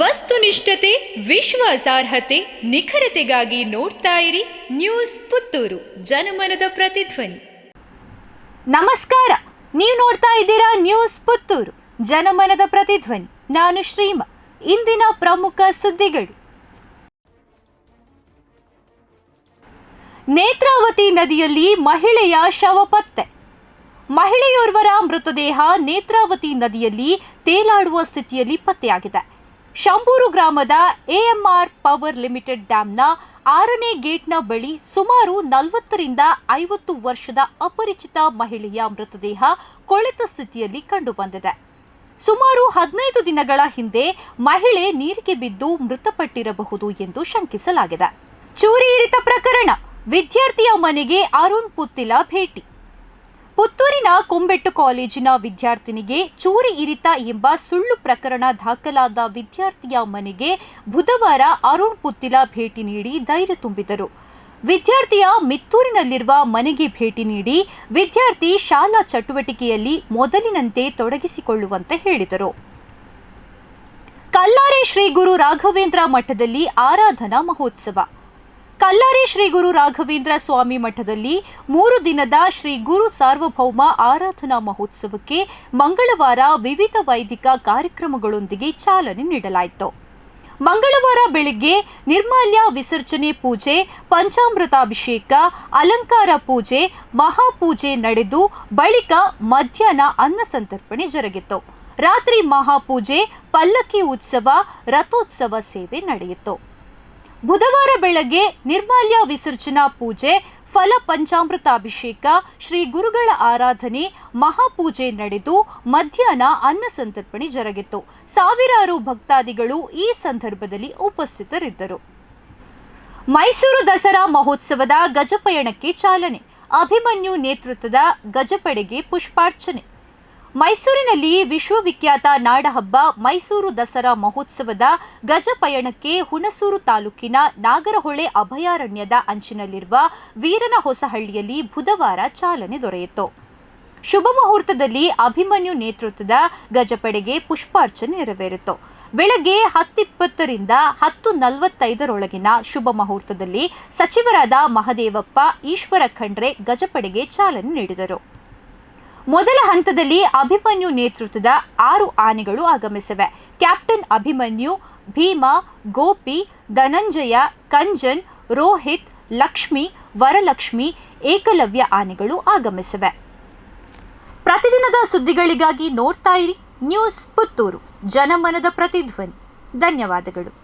ವಸ್ತುನಿಷ್ಠತೆ, ವಿಶ್ವಾಸಾರ್ಹತೆ, ನಿಖರತೆಗಾಗಿ ನೋಡ್ತಾ ಇರಿ ನ್ಯೂಸ್ ಪುತ್ತೂರು, ಜನಮನದ ಪ್ರತಿಧ್ವನಿ. ನಮಸ್ಕಾರ, ನೀವು ನೋಡ್ತಾ ಇದ್ದೀರಾ ನ್ಯೂಸ್ ಪುತ್ತೂರು, ಜನಮನದ ಪ್ರತಿಧ್ವನಿ. ನಾನು ಶ್ರೀಮ, ಇಂದಿನ ಪ್ರಮುಖ ಸುದ್ದಿಗಳು. ನೇತ್ರಾವತಿ ನದಿಯಲ್ಲಿ ಮಹಿಳೆಯ ಶವ ಪತ್ತೆ ಮಹಿಳೆಯೋರ್ವರ ಮೃತದೇಹ ನೇತ್ರಾವತಿ ನದಿಯಲ್ಲಿ ತೇಲಾಡುವ ಸ್ಥಿತಿಯಲ್ಲಿ ಪತ್ತೆಯಾಗಿದೆ. ಶಂಬೂರು ಗ್ರಾಮದ ಎಎಂಆರ್ ಪವರ್ ಲಿಮಿಟೆಡ್ ಡ್ಯಾಂನ ಆರನೇ ಗೇಟ್ನ ಬಳಿ ಸುಮಾರು ನಲವತ್ತರಿಂದ ಐವತ್ತು ವರ್ಷದ ಅಪರಿಚಿತ ಮಹಿಳೆಯ ಮೃತದೇಹ ಕೊಳೆತ ಸ್ಥಿತಿಯಲ್ಲಿ ಕಂಡುಬಂದಿದೆ. ಸುಮಾರು ಹದಿನೈದು ದಿನಗಳ ಹಿಂದೆ ಮಹಿಳೆ ನೀರಿಗೆ ಬಿದ್ದು ಮೃತಪಟ್ಟಿರಬಹುದು ಎಂದು ಶಂಕಿಸಲಾಗಿದೆ. ಚೂರಿ ಇರಿತ ಪ್ರಕರಣ. ವಿದ್ಯಾರ್ಥಿಯ ಮನೆಗೆ ಅರುಣ್ ಪುತ್ತಿಲ ಭೇಟಿ. ಪುತ್ತೂರಿನ ಕೊಂಬೆಟ್ಟು ಕಾಲೇಜಿನ ವಿದ್ಯಾರ್ಥಿನಿಗೆ ಚೂರಿ ಇರಿತ ಎಂಬ ಸುಳ್ಳು ಪ್ರಕರಣ ದಾಖಲಾದ ವಿದ್ಯಾರ್ಥಿಯ ಮನೆಗೆ ಬುಧವಾರ ಅರುಣ್ ಪುತ್ತಿಲ ಭೇಟಿ ನೀಡಿ ಧೈರ್ಯ ತುಂಬಿದರು. ವಿದ್ಯಾರ್ಥಿಯ ಮಿತ್ತೂರಿನಲ್ಲಿರುವ ಮನೆಗೆ ಭೇಟಿ ನೀಡಿ ವಿದ್ಯಾರ್ಥಿ ಶಾಲಾ ಚಟುವಟಿಕೆಯಲ್ಲಿ ಮೊದಲಿನಂತೆ ತೊಡಗಿಸಿಕೊಳ್ಳುವಂತೆ ಹೇಳಿದರು. ಕಲ್ಲಾರೆ ಶ್ರೀ ಗುರು ರಾಘವೇಂದ್ರ ಮಠದಲ್ಲಿ ಆರಾಧನಾ ಮಹೋತ್ಸವ. ಕಲ್ಲಾರೆ ಶ್ರೀ ಗುರು ರಾಘವೇಂದ್ರ ಸ್ವಾಮಿ ಮಠದಲ್ಲಿ ಮೂರು ದಿನದ ಶ್ರೀ ಗುರು ಸಾರ್ವಭೌಮ ಆರಾಧನಾ ಮಹೋತ್ಸವಕ್ಕೆ ಮಂಗಳವಾರ ವಿವಿಧ ವೈದಿಕ ಕಾರ್ಯಕ್ರಮಗಳೊಂದಿಗೆ ಚಾಲನೆ ನೀಡಲಾಯಿತು. ಮಂಗಳವಾರ ಬೆಳಿಗ್ಗೆ ನಿರ್ಮಾಲ್ಯ ವಿಸರ್ಜನೆ ಪೂಜೆ, ಪಂಚಾಮೃತಾಭಿಷೇಕ, ಅಲಂಕಾರ ಪೂಜೆ, ಮಹಾಪೂಜೆ ನಡೆದು ಬಳಿಕ ಮಧ್ಯಾಹ್ನ ಅನ್ನ ಸಂತರ್ಪಣೆ ಜರುಗಿತು. ರಾತ್ರಿ ಮಹಾಪೂಜೆ, ಪಲ್ಲಕ್ಕಿ ಉತ್ಸವ, ರಥೋತ್ಸವ ಸೇವೆ ನಡೆಯಿತು. ಬುಧವಾರ ಬೆಳಗ್ಗೆ ನಿರ್ಮಾಲ್ಯ ವಿಸರ್ಜನಾ ಪೂಜೆ, ಫಲ ಪಂಚಾಮೃತಾಭಿಷೇಕ, ಶ್ರೀ ಗುರುಗಳ ಆರಾಧನೆ, ಮಹಾಪೂಜೆ ನಡೆದು ಮಧ್ಯಾಹ್ನ ಅನ್ನ ಸಂತರ್ಪಣೆ ಜರುಗಿತು. ಸಾವಿರಾರು ಭಕ್ತಾದಿಗಳು ಈ ಸಂದರ್ಭದಲ್ಲಿ ಉಪಸ್ಥಿತರಿದ್ದರು. ಮೈಸೂರು ದಸರಾ ಮಹೋತ್ಸವದ ಗಜಪಯಣಕ್ಕೆ ಚಾಲನೆ. ಅಭಿಮನ್ಯು ನೇತೃತ್ವದ ಗಜಪಡೆಗೆ ಪುಷ್ಪಾರ್ಚನೆ. ಮೈಸೂರಿನಲ್ಲಿ ವಿಶ್ವವಿಖ್ಯಾತ ನಾಡಹಬ್ಬ ಮೈಸೂರು ದಸರಾ ಮಹೋತ್ಸವದ ಗಜಪಯಣಕ್ಕೆ ಹುಣಸೂರು ತಾಲೂಕಿನ ನಾಗರಹೊಳೆ ಅಭಯಾರಣ್ಯದ ಅಂಚಿನಲ್ಲಿರುವ ವೀರನ ಹೊಸಹಳ್ಳಿಯಲ್ಲಿ ಬುಧವಾರ ಚಾಲನೆ ದೊರೆಯಿತು. ಶುಭ ಮುಹೂರ್ತದಲ್ಲಿ ಅಭಿಮನ್ಯು ನೇತೃತ್ವದ ಗಜಪಡೆಗೆ ಪುಷ್ಪಾರ್ಚನೆ ನೆರವೇರಿತು. ಬೆಳಗ್ಗೆ ಹತ್ತಿಪ್ಪತ್ತರಿಂದ ಹತ್ತು ನಲವತ್ತೈದರೊಳಗಿನ ಶುಭ ಮುಹೂರ್ತದಲ್ಲಿ ಸಚಿವರಾದ ಮಹದೇವಪ್ಪ, ಈಶ್ವರ ಖಂಡ್ರೆ ಗಜಪಡೆಗೆ ಚಾಲನೆ ನೀಡಿದರು. ಮೊದಲ ಹಂತದಲ್ಲಿ ಅಭಿಮನ್ಯು ನೇತೃತ್ವದ ಆರು ಆನೆಗಳು ಆಗಮಿಸಿವೆ. ಕ್ಯಾಪ್ಟನ್ ಅಭಿಮನ್ಯು, ಭೀಮ, ಗೋಪಿ, ಧನಂಜಯ, ಕಂಜನ್, ರೋಹಿತ್, ಲಕ್ಷ್ಮಿ, ವರಲಕ್ಷ್ಮಿ, ಏಕಲವ್ಯ ಆನೆಗಳು ಆಗಮಿಸಿವೆ. ಪ್ರತಿದಿನದ ಸುದ್ದಿಗಳಿಗಾಗಿ ನೋಡ್ತಾ ಇರಿ. ನ್ಯೂಸ್ ಪುತ್ತೂರು. ಜನಮನದ ಪ್ರತಿಧ್ವನಿ. ಧನ್ಯವಾದಗಳು.